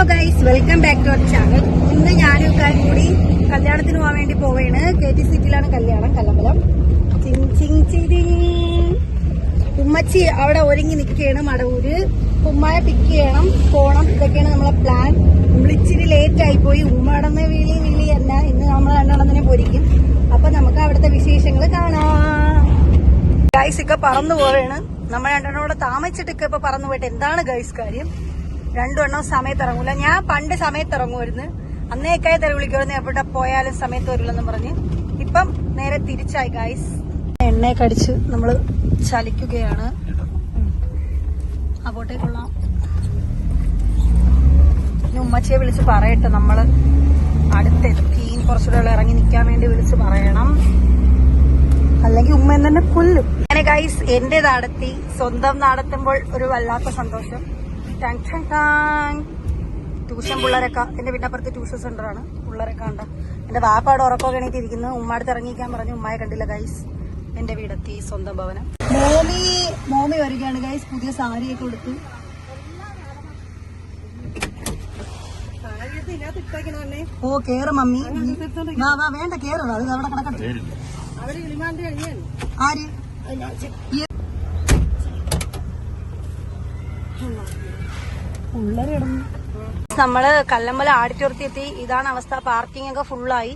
Hello guys welcome back to our channel ഇന്ന് ഞാനും കൂടി കല്യാണത്തിന് പോകാൻ വേണ്ടി പോവുകയാണ്. കെ ടി സിറ്റിയിലാണ് കല്യാണം കല്ലമ്പലം. ഉമ്മച്ചി അവിടെ ഒരുങ്ങി നിൽക്കുകയാണ് മടവൂര്. ഉമ്മായ പിക്ക് ചെയ്യണം പോണം. ഇതൊക്കെയാണ് നമ്മളെ പ്ലാൻ വിളിച്ചിരി ലേറ്റ് ആയി പോയി. ഉമ്മടന്ന് വിളി വിളി അല്ല ഇന്ന് നമ്മൾ രണ്ടെണ്ണത്തിനെ പൊരിക്കും. അപ്പൊ നമുക്ക് അവിടുത്തെ വിശേഷങ്ങൾ കാണാം. ഗൈസ് ഒക്കെ പറന്നു പോവുകയാണ്. നമ്മൾ രണ്ടെണ്ണം കൂടെ താമസിച്ചിട്ടൊക്കെ ഇപ്പൊ പറന്നു പോയിട്ട് എന്താണ് ഗൈസ് കാര്യം? രണ്ടു എണ്ണം സമയത്ത് ഇറങ്ങൂല ഞാൻ പണ്ട് സമയത്ത് ഇറങ്ങുമായിരുന്നു അന്നേക്കായി തെറി വിളിക്കുമായിരുന്നു എവിടെ പോയാലും സമയത്ത് വരില്ലെന്ന് പറഞ്ഞ്. ഇപ്പം നേരെ തിരിച്ചായി ഗായ്സ് എണ്ണ കടിച്ച് നമ്മൾ ചലിക്കുകയാണ്. അങ്ങോട്ടേക്കുള്ള ഇനി ഉമ്മച്ചിയെ വിളിച്ച് പറയട്ടെ. നമ്മൾ അടുത്തെത്തി. കുറച്ചുകൂടെ ഇറങ്ങി നിൽക്കാൻ വേണ്ടി വിളിച്ച് പറയണം. അല്ലെങ്കിൽ ഉമ്മ തന്നെ കൊല്ലും. അങ്ങനെ ഗൈസ് എന്റെ നാടെത്തി സ്വന്തം നാടെത്തുമ്പോൾ ഒരു വല്ലാത്ത സന്തോഷം. Tongue tongue tongue. ട്യൂഷൻ പിള്ളേരൊക്കെ എന്റെ വീട്ടപ്പുറത്ത് ട്യൂഷൻ സെന്ററാണ് പിള്ളേരൊക്കെ ഉണ്ട് എന്റെ വാപ്പാട് ഉറക്കമൊക്കെ എണീറ്റിരിക്കുന്നു ഉമ്മാടുത്ത് ഇറങ്ങിക്കാൻ പറഞ്ഞു. ഉമ്മയെ കണ്ടില്ല ഗൈസ് എന്റെ വീടെത്തി സ്വന്തം ഭവനം. മോമി മോമി വരികയാണ് ഗൈസ് പുതിയ സാരിയൊക്കെ കൊടുത്തു ഓ കേറ് മമ്മി. വാ വാ വേണ്ട കേറ് അത് അവിടെ കിടക്കട്ടെ. ആര് ഈ- പിള്ളേര് കിടന്നു. നമ്മൾ കല്ലമ്പല എത്തി ഇതാണ് അവസ്ഥ. പാർക്കിംഗ് ഒക്കെ ഫുള്ളായി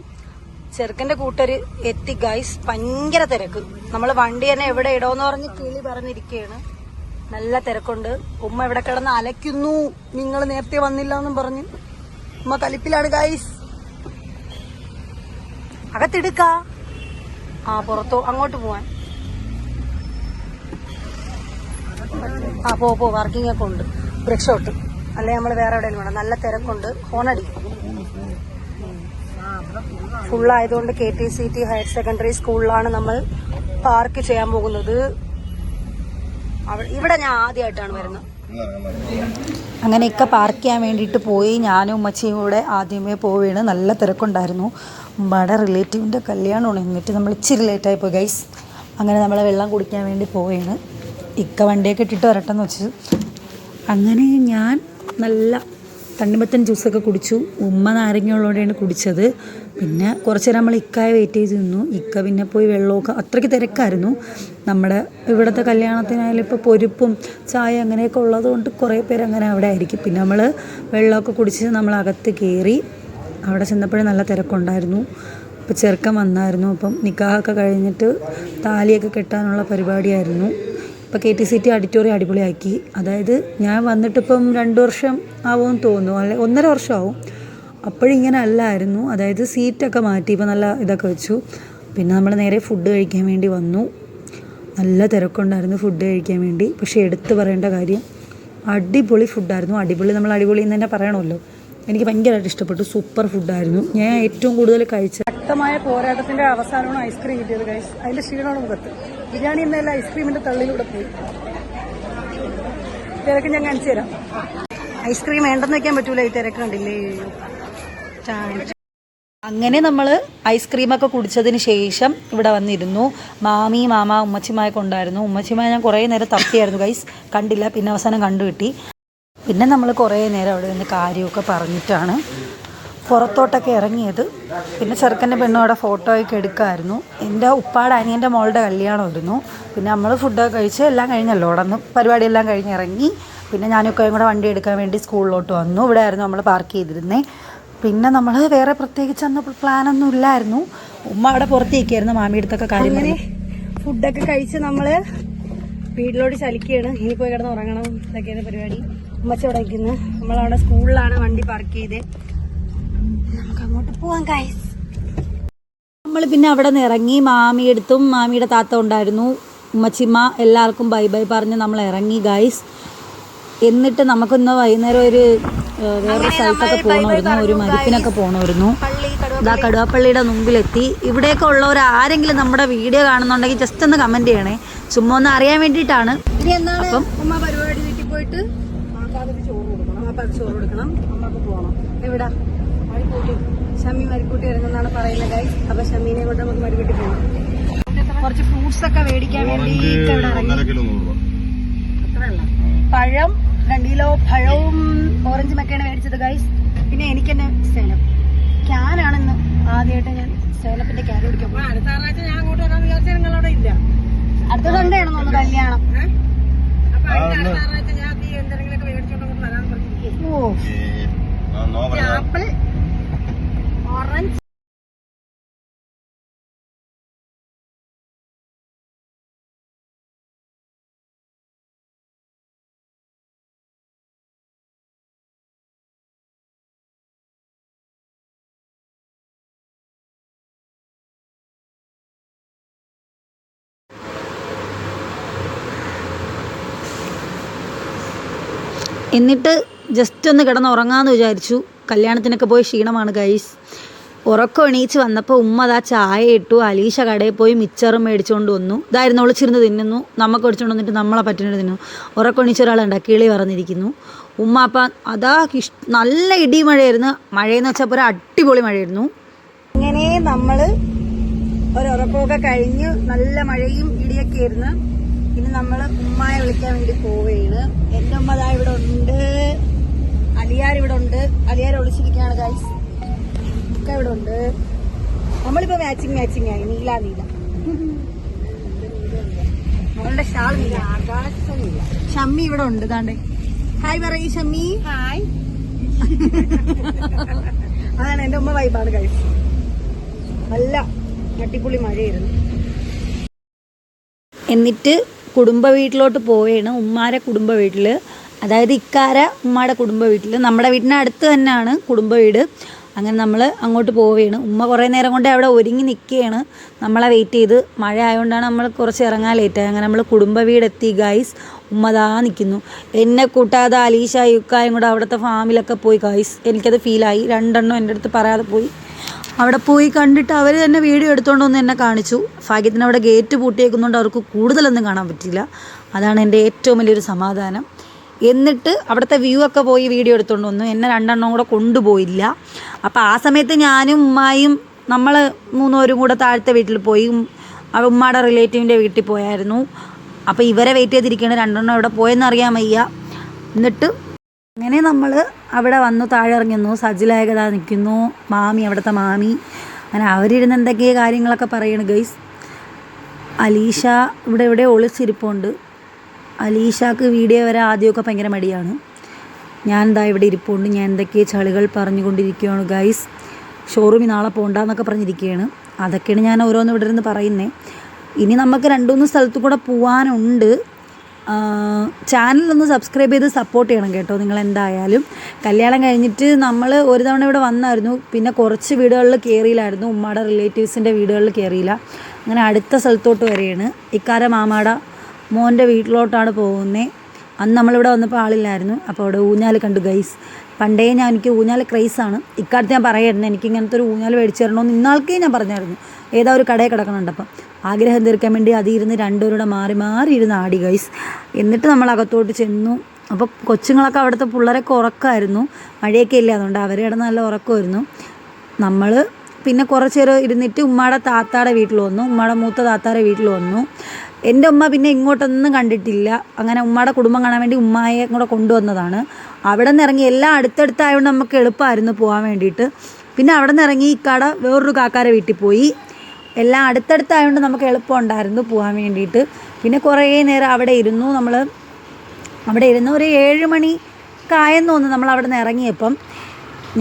ചെറുക്കന്റെ കൂട്ടര് എത്തി ഗൈസ് ഭയങ്കര തിരക്ക്. നമ്മൾ വണ്ടി തന്നെ എവിടെ ഇടോന്ന് പറഞ്ഞ് കിളി പറഞ്ഞിരിക്കുകയാണ് നല്ല തിരക്കുണ്ട്. ഉമ്മ എവിടെ കിടന്ന് അലയ്ക്കുന്നു? നിങ്ങൾ നേരത്തെ വന്നില്ല എന്നും പറഞ്ഞ്. ഉമ്മ കലിപ്പിലാണ് ഗൈസ് അകത്തെടുക്ക. ആ പുറത്തോ അങ്ങോട്ട് പോവാൻ. ആ പോ പോ പാർക്കിംഗ് ഒക്കെ ഉണ്ട്. ബ്രക്ഷോട്ട് അല്ലെ നമ്മൾ വേറെ എവിടെയും വേണം. നല്ല തിരക്കുണ്ട്. ഹോണടി ഫുള്ളായതുകൊണ്ട് K T C T higher secondary സ്കൂളിലാണ് നമ്മൾ പാർക്ക് ചെയ്യാൻ പോകുന്നത്. ഇവിടെ ഞാൻ ആദ്യമായിട്ടാണ് വരുന്നത്. അങ്ങനെ ഇക്ക പാർക്ക് ചെയ്യാൻ വേണ്ടിയിട്ട് പോയി. ഞാനും ഉമ്മച്ചിയും കൂടെ ആദ്യമേ പോവുകയാണ് നല്ല തിരക്കുണ്ടായിരുന്നു. ഉമ്മയുടെ റിലേറ്റീവിന്റെ കല്യാണമാണ്. എന്നിട്ട് നമ്മൾ ഇച്ചിരി ലേറ്റായി പോയി ഗൈസ് അങ്ങനെ നമ്മളെ വെള്ളം കുടിക്കാൻ വേണ്ടി പോവുകയാണ് ഇക്ക വണ്ടിയൊക്കെ ഇട്ടിട്ട് വരട്ടെന്ന് വെച്ച്. അങ്ങനെ ഞാൻ നല്ല തണ്ണിമത്തൻ ജ്യൂസൊക്കെ കുടിച്ചു. ഉമ്മ നാരങ്ങയുള്ളതുകൊണ്ടാണ് കുടിച്ചത്. പിന്നെ കുറച്ച് നേരം നമ്മൾ ഇക്കായ വെയിറ്റ് ചെയ്ത് നിന്നു. ഇക്ക പിന്നെ പോയി വെള്ളമൊക്കെ അത്രയ്ക്ക് തിരക്കായിരുന്നു. നമ്മുടെ ഇവിടുത്തെ കല്യാണത്തിനായാലും ഇപ്പോൾ പൊരിപ്പും ചായ അങ്ങനെയൊക്കെ ഉള്ളതുകൊണ്ട് കുറേ പേര് അങ്ങനെ അവിടെ ആയിരിക്കും. പിന്നെ നമ്മൾ വെള്ളമൊക്കെ കുടിച്ച് നമ്മൾ അകത്ത് കയറി അവിടെ ചെന്നപ്പോഴേ നല്ല തിരക്കുണ്ടായിരുന്നു. അപ്പോൾ ചെറുക്കം വന്നായിരുന്നു. അപ്പം നിക്കാഹൊക്കെ കഴിഞ്ഞിട്ട് താലിയൊക്കെ കെട്ടാനുള്ള പരിപാടിയായിരുന്നു. ഇപ്പോൾ K T C T auditorium അടിപൊളിയാക്കി. അതായത് ഞാൻ വന്നിട്ടിപ്പം രണ്ട് വർഷം ആവുമെന്ന് തോന്നുന്നു. അല്ലെ ഒന്നര വർഷമാവും. അപ്പോഴിങ്ങനെ അല്ലായിരുന്നു. അതായത് സീറ്റൊക്കെ മാറ്റി ഇപ്പോൾ നല്ല ഇതൊക്കെ വെച്ചു. പിന്നെ നമ്മൾ നേരെ ഫുഡ് കഴിക്കാൻ വേണ്ടി വന്നു. നല്ല തിരക്കുണ്ടായിരുന്നു ഫുഡ് കഴിക്കാൻ വേണ്ടി. പക്ഷേ എടുത്തു പറയേണ്ട കാര്യം അടിപൊളി ഫുഡായിരുന്നു അടിപൊളി നമ്മൾ അടിപൊളി എന്ന് തന്നെ പറയണമല്ലോ. എനിക്ക് ഭയങ്കരമായിട്ട് ഇഷ്ടപ്പെട്ടു. സൂപ്പർ ഫുഡായിരുന്നു ഞാൻ ഏറ്റവും കൂടുതൽ കഴിച്ചത് ശക്തമായ പോരാട്ടത്തിന്റെ അവസാനമാണ് ഐസ്ക്രീം കിട്ടിയത് അതിന്റെ ക്ഷീണമാണ് മുഖത്ത്. ബിരിയാണി എന്നല്ല ഐസ്ക്രീമിന്റെ തള്ളിലൂടെ പോയി. തിരക്ക് ഞാൻ കാണിച്ചു തരാം. ഐസ്ക്രീം വേണ്ടെന്ന് വെക്കാൻ പറ്റൂല ഈ തിരക്ക് കണ്ടില്ലേ? അങ്ങനെ നമ്മൾ ഐസ്ക്രീമൊക്കെ കുടിച്ചതിന് ശേഷം ഇവിടെ വന്നിരുന്നു. മാമി മാമ ഉമ്മച്ചിമായൊക്കെ കൊണ്ടായിരുന്നു. ഉമ്മച്ചിമായ ഞാൻ കുറേ നേരം തപ്പിയായിരുന്നു ഗൈസ് കണ്ടില്ല പിന്നെ അവസാനം കണ്ടു കിട്ടി പിന്നെ നമ്മൾ കുറേ നേരം അവിടെ നിന്ന് കാര്യമൊക്കെ പറഞ്ഞിട്ടാണ് പുറത്തോട്ടൊക്കെ ഇറങ്ങിയത്. പിന്നെ ചെറുക്കന്റെ പെണ്ണും അവിടെ ഫോട്ടോ ഒക്കെ എടുക്കാമായിരുന്നു എന്റെ ഉപ്പാടെ അനിയന്റെ മോളുടെ കല്യാണമായിരുന്നു. പിന്നെ നമ്മൾ ഫുഡൊക്കെ കഴിച്ച് എല്ലാം കഴിഞ്ഞല്ലോ. അവിടെ നിന്ന് പരിപാടിയെല്ലാം കഴിഞ്ഞ് ഇറങ്ങി. പിന്നെ ഞാനൊക്കെ കൂടെ വണ്ടി എടുക്കാൻ വേണ്ടി സ്കൂളിലോട്ട് വന്നു. ഇവിടെ ആയിരുന്നു നമ്മൾ പാർക്ക് ചെയ്തിരുന്നത് പിന്നെ നമ്മൾ വേറെ പ്രത്യേകിച്ച് അന്ന് പ്ലാനൊന്നും ഇല്ലായിരുന്നു. ഉമ്മ അവിടെ പുറത്തേക്കായിരുന്നു മാമി അടുത്തൊക്കെ കാര്യം ഫുഡൊക്കെ കഴിച്ച് നമ്മൾ വീട്ടിലോട്ട് ചലിക്കുകയാണ്. ഇനി പോയി കിടന്ന് ഉറങ്ങണം. ഇതൊക്കെയാണ് പരിപാടി. ഉമ്മച്ച അവിടെ നിൽക്കുന്നു. നമ്മളവിടെ സ്കൂളിലാണ് വണ്ടി പാർക്ക് ചെയ്ത്. നമുക്ക് അങ്ങോട്ട് പോവാം ഗൈസ് നമ്മൾ പിന്നെ അവിടെ നിന്ന് ഇറങ്ങി മാമിയെടുത്തും മാമിയുടെ താത്ത ഉണ്ടായിരുന്നു. ഉമ്മച്ചിമ്മ എല്ലാവർക്കും ബൈ ബൈ പറഞ്ഞ് നമ്മൾ ഇറങ്ങി ഗൈസ് എന്നിട്ട് നമുക്കൊന്ന് വൈകുന്നേരം ഒരു വേറെ സ്ഥലത്തൊക്കെ പോകണമായിരുന്നു ഒരു മരിപ്പിനൊക്കെ പോകണമായിരുന്നു ഇതാ കടുവാപ്പള്ളിയുടെ മുമ്പിലെത്തി. ഇവിടെയൊക്കെ ഉള്ളവർ ആരെങ്കിലും നമ്മുടെ വീഡിയോ കാണുന്നുണ്ടെങ്കിൽ ജസ്റ്റ് ഒന്ന് കമന്റ് ചെയ്യണേ. ചുമ്മാ ഒന്ന് അറിയാൻ വേണ്ടിയിട്ടാണ്. അപ്പം പരിപാടി വീട്ടിൽ പോയിട്ട്? ചോറ് കൊടുക്കണം. ചോറ് കൊടുക്കണം. അമ്മയ്ക്ക് പോകണം എവിടാ? മരിക്കൂട്ടി ഷമ്മി മരിക്കൂട്ടി ഇറങ്ങുന്നാണ് പറയുന്നത് ഗൈസ് അപ്പൊ ഷമ്മീനെ കൊണ്ട് നമുക്ക് മരിക്കൂട്ടി പോകാം. കുറച്ച് ഫ്രൂട്ട്സ് ഒക്കെ മേടിക്കാൻ വേണ്ടി ഇവിടെ ഇറങ്ങി. പഴം രണ്ട് കിലോ പഴവും ഓറഞ്ചും ഒക്കെയാണ് മേടിച്ചത് ഗൈസ് പിന്നെ എനിക്ക് തന്നെ സേലം ക്യാനാണെന്ന് ആദ്യമായിട്ട് ഞാൻ സേലത്തിന്റെ ക്യാൻ കുടിക്കാൻ അടുത്ത ഞായറാഴ്ച ഞാൻ അങ്ങോട്ട് നിങ്ങളവിടെ ഇല്ല. അടുത്ത സൺഡേ ആണെന്ന് തോന്നുന്നു കല്യാണം. അപ്പൊ അതിന്റെ അടുത്ത ഞായറാഴ്ച ഞാൻ ഈ എന്തെങ്കിലുമൊക്കെ മേടിച്ചോണ്ട് അങ്ങോട്ട് വരാൻ പറഞ്ഞിരിക്കും ഓ ആപ്പിൾ ഓറഞ്ച് എന്നിട്ട് ജസ്റ്റ് ഒന്ന് കിടന്ന് ഉറങ്ങാമെന്ന് വിചാരിച്ചു. കല്യാണത്തിനൊക്കെ പോയി ക്ഷീണമാണ് ഗൈസ് ഉറക്കം എണീച്ച് വന്നപ്പോൾ ഉമ്മ അതാ ചായ ഇട്ടു അലീഷ കടയിൽ പോയി മിച്ചറും മേടിച്ചുകൊണ്ട് വന്നു. ഇതായിരുന്നു ഒളിച്ചിരുന്ന് തിന്നുന്നു. നമുക്ക് ഒളിച്ചുകൊണ്ട് വന്നിട്ട് നമ്മളെ പറ്റുന്നത് തിന്നു. ഉറക്കം എണീച്ച ഒരാളുണ്ട് കിളി പറഞ്ഞിരിക്കുന്നു. ഉമ്മ അപ്പം അതാ നല്ല ഇടി മഴയായിരുന്നു മഴയെന്ന് വെച്ചാൽ ഒരു അടിപൊളി മഴയായിരുന്നു. അങ്ങനെ നമ്മൾ ഒരു ഉറക്കമൊക്കെ കഴിഞ്ഞ് നല്ല മഴയും ഇടിയൊക്കെ ആയിരുന്നു. ഇനി നമ്മൾ ഉമ്മായ വിളിക്കാൻ വേണ്ടി പോവുകയാണ്. എന്റെ ഉമ്മ ദാ ഇവിടെ ഉണ്ട്. അലിയാർ ഇവിടെ ഉണ്ട്. അലിയാർ ഒളിച്ചിരിക്കുകയാണ് ഗൈസ് ഒക്കെ ഇവിടെ ഉണ്ട്. നമ്മളിപ്പോ മാച്ചിങ് മാച്ചിങ് ആയി. നീല നീല. നമ്മളുടെ ഷാൾ നീല. ആകാശ നീല ഷമ്മി ഇവിടെ ഉണ്ട് താണ്ടേ ഹായ് പറയൂ ഷമ്മി. ഹായ് അതാണ് എന്റെ ഉമ്മ വൈബാണ് ഗൈസ് നല്ല അടിപൊളി മഴയായിരുന്നു. എന്നിട്ട് കുടുംബ വീട്ടിലോട്ട് പോവുകയാണ് ഉമ്മാരെ കുടുംബ വീട്ടിൽ അതായത് ഇക്കാര ഉമ്മയുടെ കുടുംബ വീട്ടിൽ നമ്മുടെ വീടിന്റെ അടുത്ത് തന്നെയാണ് കുടുംബ വീട്. അങ്ങനെ നമ്മൾ അങ്ങോട്ട് പോവുകയാണ് ഉമ്മ കുറേ നേരം കൊണ്ട് അവിടെ ഒരുങ്ങി നിൽക്കുകയാണ് നമ്മളെ വെയിറ്റ് ചെയ്ത്. മഴ ആയതുകൊണ്ടാണ് നമ്മൾ കുറച്ച് ഇറങ്ങാൻ ലേറ്റായി അങ്ങനെ നമ്മൾ കുടുംബ വീടെത്തി ഗൈസ് ഉമ്മ ദാ നിൽക്കുന്നു എന്നെ കൂട്ടാതെ അലീഷ യുക്കായും കൂടെ അവിടുത്തെ ഫാമിലൊക്കെ പോയി ഗൈസ് എനിക്കത് ഫീലായി രണ്ടെണ്ണം എന്റെ അടുത്ത് പറയാതെ പോയി. അവിടെ പോയി കണ്ടിട്ട് അവർ തന്നെ വീഡിയോ എടുത്തുകൊണ്ട് വന്ന് എന്നെ കാണിച്ചു. ഭാഗ്യത്തിന് അവിടെ ഗേറ്റ് പൂട്ടിയേക്കുന്നതുകൊണ്ട് അവർക്ക് കൂടുതലൊന്നും കാണാൻ പറ്റില്ല അതാണ് എന്റെ ഏറ്റവും വലിയൊരു സമാധാനം. എന്നിട്ട് അവിടുത്തെ വ്യൂ ഒക്കെ പോയി വീഡിയോ എടുത്തുകൊണ്ട് വന്നു. എന്നെ രണ്ടെണ്ണം കൂടെ കൊണ്ടുപോയില്ല. അപ്പോൾ ആ സമയത്ത് ഞാനും ഉമ്മായും നമ്മൾ മൂന്നുപേരും കൂടെ താഴത്തെ വീട്ടിൽ പോയി. ഉമ്മയുടെ റിലേറ്റീവിന്റെ വീട്ടിൽ പോയായിരുന്നു. അപ്പോൾ ഇവരെ വെയിറ്റ് ചെയ്തിരിക്കുകയാണ് രണ്ടെണ്ണം ഇവിടെ പോയെന്ന് അറിയാൻ വയ്യ. എന്നിട്ട് അങ്ങനെ നമ്മൾ അവിടെ വന്നു താഴെ ഇറങ്ങുന്നു സജിലായകത നിൽക്കുന്നു മാമി അവിടുത്തെ മാമി. അങ്ങനെ അവരിരുന്ന് എന്തൊക്കെയോ കാര്യങ്ങളൊക്കെ പറയണ് ഗൈസ് അലീഷ ഇവിടെ ഇവിടെ ഒളിച്ചിരിപ്പുണ്ട്. അലീഷക്ക് വീഡിയോ വരെ ആദ്യമൊക്കെ ഭയങ്കര മടിയാണ്. ഞാൻ എന്താ ഇവിടെ ഇരിപ്പുണ്ട് ഞാൻ എന്തൊക്കെയോ ചളികൾ പറഞ്ഞുകൊണ്ടിരിക്കുകയാണ് ഗൈസ് ഷോറൂമിൽ നാളെ പോകണ്ടെന്നൊക്കെ പറഞ്ഞിരിക്കുകയാണ്. അതൊക്കെയാണ് ഞാൻ ഓരോന്ന് ഇവിടെ ഇരുന്ന് പറയുന്നത് ഇനി നമുക്ക് രണ്ടു മൂന്ന് സ്ഥലത്തു കൂടെ പോകാനുണ്ട് ചാനലൊന്ന് സബ്സ്ക്രൈബ് ചെയ്ത് സപ്പോർട്ട് ചെയ്യണം കേട്ടോ നിങ്ങൾ എന്തായാലും കല്യാണം കഴിഞ്ഞിട്ട് നമ്മൾ ഒരു തവണ ഇവിടെ വന്നായിരുന്നു. പിന്നെ കുറച്ച് വീടുകളിൽ കയറിയില്ലായിരുന്നു ഉമ്മയുടെ റിലേറ്റീവ്സിന്റെ വീടുകളിൽ കയറിയില്ല അങ്ങനെ അടുത്ത സ്ഥലത്തോട്ട് വരെയാണ്. ഇക്കാര മാമാട മോന്റെ വീട്ടിലോട്ടാണ് പോകുന്നത് അന്ന് നമ്മളിവിടെ വന്നപ്പോൾ ആളില്ലായിരുന്നു. അപ്പോൾ അവിടെ ഊഞ്ഞാൽ കണ്ടു ഗൈസ് പണ്ടേ ഞാൻ എനിക്ക് ഊഞ്ഞാൽ ക്രൈസാണ് ഇക്കാലത്ത് ഞാൻ പറയായിരുന്നു എനിക്ക് ഇങ്ങനത്തെ ഒരു ഊഞ്ഞാൽ മേടിച്ചു തരണമെന്ന് ഇന്നാൾക്കേ ഞാൻ പറഞ്ഞായിരുന്നു. ഏതാ ഒരു കടയിൽ കിടക്കുന്നുണ്ട് അപ്പം. ആഗ്രഹം തീർക്കാൻ വേണ്ടി അതിരുന്ന് രണ്ടുപേരുടെ മാറി മാറി ഇരുന്ന് ആടി ഗൈസ് എന്നിട്ട് നമ്മൾ അകത്തോട്ട് ചെന്നു. അപ്പോൾ കൊച്ചുങ്ങളൊക്കെ അവിടുത്തെ പിള്ളേരൊക്കെ ഉറക്കമായിരുന്നു. മഴയൊക്കെ ഇല്ല അതുകൊണ്ട് കിടന്ന് നല്ല ഉറക്കമായിരുന്നു. നമ്മൾ പിന്നെ കുറച്ച് നേരം ഇരുന്നിട്ട് ഉമ്മയുടെ താത്താടെ വീട്ടിൽ വന്നു. ഉമ്മയുടെ മൂത്ത താത്താടെ വീട്ടിൽ വന്നു. എന്റെ ഉമ്മ പിന്നെ ഇങ്ങോട്ടൊന്നും കണ്ടിട്ടില്ല. അങ്ങനെ ഉമ്മയുടെ കുടുംബം കാണാൻ വേണ്ടി ഉമ്മായെ കൂടെ കൊണ്ടുവന്നതാണ്. അവിടെ നിന്ന് ഇറങ്ങി എല്ലാം അടുത്തടുത്തായതുകൊണ്ട് നമുക്ക് എളുപ്പമായിരുന്നു പോകാൻ വേണ്ടിയിട്ട്. പിന്നെ അവിടെ നിന്ന് ഇറങ്ങി ഈ കട വേറൊരു കാക്കാരെ വീട്ടിൽ പോയി. എല്ലാം അടുത്തടുത്തായതുകൊണ്ട് നമുക്ക് എളുപ്പമുണ്ടായിരുന്നു പോകാൻ വേണ്ടിയിട്ട്. പിന്നെ കുറേ നേരം അവിടെ ഇരുന്നു നമ്മൾ അവിടെ ഇരുന്ന് ഒരു ഏഴ് മണി കായെന്ന് തോന്നുന്നു നമ്മൾ അവിടെ നിന്ന് ഇറങ്ങിയപ്പം.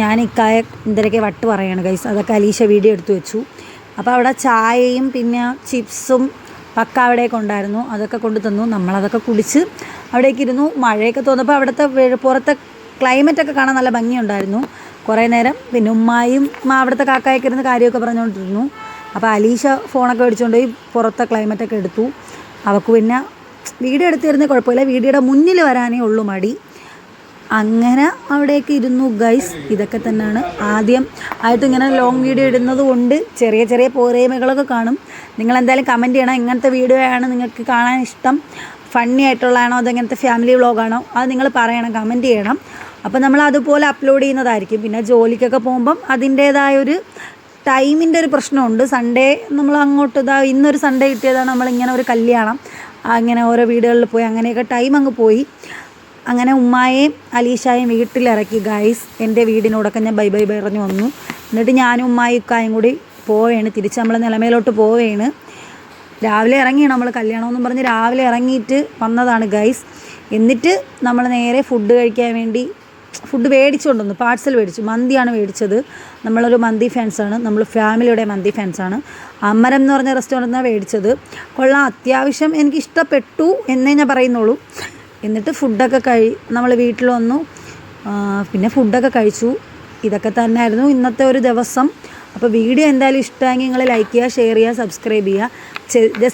ഞാൻ ഇക്കായ എന്തൊക്കെ വട്ട് പറയാണ് ഗൈസ് അതൊക്കെ അലീഷ വീഡിയോ എടുത്തു വെച്ചു. അപ്പോൾ അവിടെ ചായയും പിന്നെ ചിപ്സും പക്ക അവിടെയൊക്കെ ഉണ്ടായിരുന്നു. അതൊക്കെ കൊണ്ടു തന്നു. നമ്മളതൊക്കെ കുടിച്ച് അവിടേക്ക് ഇരുന്നു. മഴയൊക്കെ തോന്നപ്പോൾ അവിടുത്തെ പുറത്തെ ക്ലൈമറ്റൊക്കെ കാണാൻ നല്ല ഭംഗിയുണ്ടായിരുന്നു. കുറേ നേരം പിന്നെ ഉമ്മായും ഉമ്മ അവിടുത്തെ കാക്കായൊക്കെ ഇരുന്ന് കാര്യമൊക്കെ പറഞ്ഞുകൊണ്ടിരുന്നു. അപ്പോൾ അലീഷ ഫോണൊക്കെ മേടിച്ചുകൊണ്ട് പോയി പുറത്തെ ക്ലൈമറ്റൊക്കെ എടുത്തു. അവൾക്ക് പിന്നെ വീഡിയോ എടുത്തിരുന്നേ കുഴപ്പമില്ല. വീഡിയോയുടെ മുന്നിൽ വരാനേ ഉള്ളൂ മടി. അങ്ങനെ അവിടെയൊക്കെ ഇരുന്നു. ഗൈസ് ഇതൊക്കെ തന്നെയാണ് ആദ്യം. ആയിട്ട് ഇങ്ങനെ ലോങ് വീഡിയോ ഇടുന്നത് കൊണ്ട് ചെറിയ ചെറിയ പോരേമകളൊക്കെ കാണും. നിങ്ങൾ എന്തായാലും കമന്റ് ചെയ്യണം. ഇങ്ങനത്തെ വീഡിയോ ആണ് നിങ്ങൾക്ക് കാണാൻ ഇഷ്ടം. ഫണ്ണി ആയിട്ടുള്ളതാണോ? അതോ ഇങ്ങനത്തെ ഫാമിലി വ്ളോഗാണോ അത് നിങ്ങൾ പറയണം കമന്റ് ചെയ്യണം. അപ്പോൾ നമ്മൾ അതുപോലെ അപ്ലോഡ് ചെയ്യുന്നതായിരിക്കും. പിന്നെ ജോലിക്കൊക്കെ പോകുമ്പം അതിന്റേതായ ഒരു ടൈമിന്റെ ഒരു പ്രശ്നമുണ്ട്. സൺഡേ നമ്മൾ അങ്ങോട്ട് ഇതാ ഇന്നൊരു സൺഡേ കിട്ടിയതാണ്. നമ്മളിങ്ങനെ ഒരു കല്യാണം അങ്ങനെ ഓരോ വീടുകളിൽ പോയി അങ്ങനെയൊക്കെ ടൈം അങ്ങ് പോയി. അങ്ങനെ ഉമ്മായേയും അലീഷായും വീട്ടിലിറക്കി ഗൈസ് എന്റെ വീടിനോടൊക്കെ ഞാൻ ബൈ ബൈ പറഞ്ഞു വന്നു. എന്നിട്ട് ഞാനും ഉമ്മായി ഇക്കായും കൂടി പോവുകയാണ് തിരിച്ച് നമ്മൾ നിലമേലോട്ട് പോവുകയാണ് രാവിലെ ഇറങ്ങിയാണ് നമ്മൾ കല്യാണം എന്നും പറഞ്ഞ് രാവിലെ ഇറങ്ങിയിട്ട് വന്നതാണ് ഗൈസ്. എന്നിട്ട് നമ്മൾ നേരെ ഫുഡ് കഴിക്കാൻ വേണ്ടി ഫുഡ് മേടിച്ചുകൊണ്ട് വന്നു പാഴ്സൽ മേടിച്ചു. മന്തിയാണ് മേടിച്ചത്. നമ്മളൊരു മന്തി ഫാൻസാണ് നമ്മൾ ഫാമിലിയുടെ മന്തി ഫാൻസാണ് അമരം എന്ന് പറഞ്ഞ റെസ്റ്റോറന്റിനാണ് മേടിച്ചത്. കൊള്ളാം അത്യാവശ്യം എനിക്ക് ഇഷ്ടപ്പെട്ടു എന്നേ ഞാൻ പറയുന്നുള്ളൂ. എന്നിട്ട് ഫുഡൊക്കെ കഴി നമ്മൾ വീട്ടിൽ വന്നു. പിന്നെ ഫുഡൊക്കെ കഴിച്ചു. ഇതൊക്കെ തന്നെയായിരുന്നു ഇന്നത്തെ ഒരു ദിവസം. അപ്പോൾ വീഡിയോ എന്തായാലും ഇഷ്ടമെങ്കിൽ നിങ്ങൾ ലൈക്ക് ചെയ്യുക ഷെയർ ചെയ്യുക സബ്സ്ക്രൈബ് ചെയ്യുക. ജസ്റ്റ്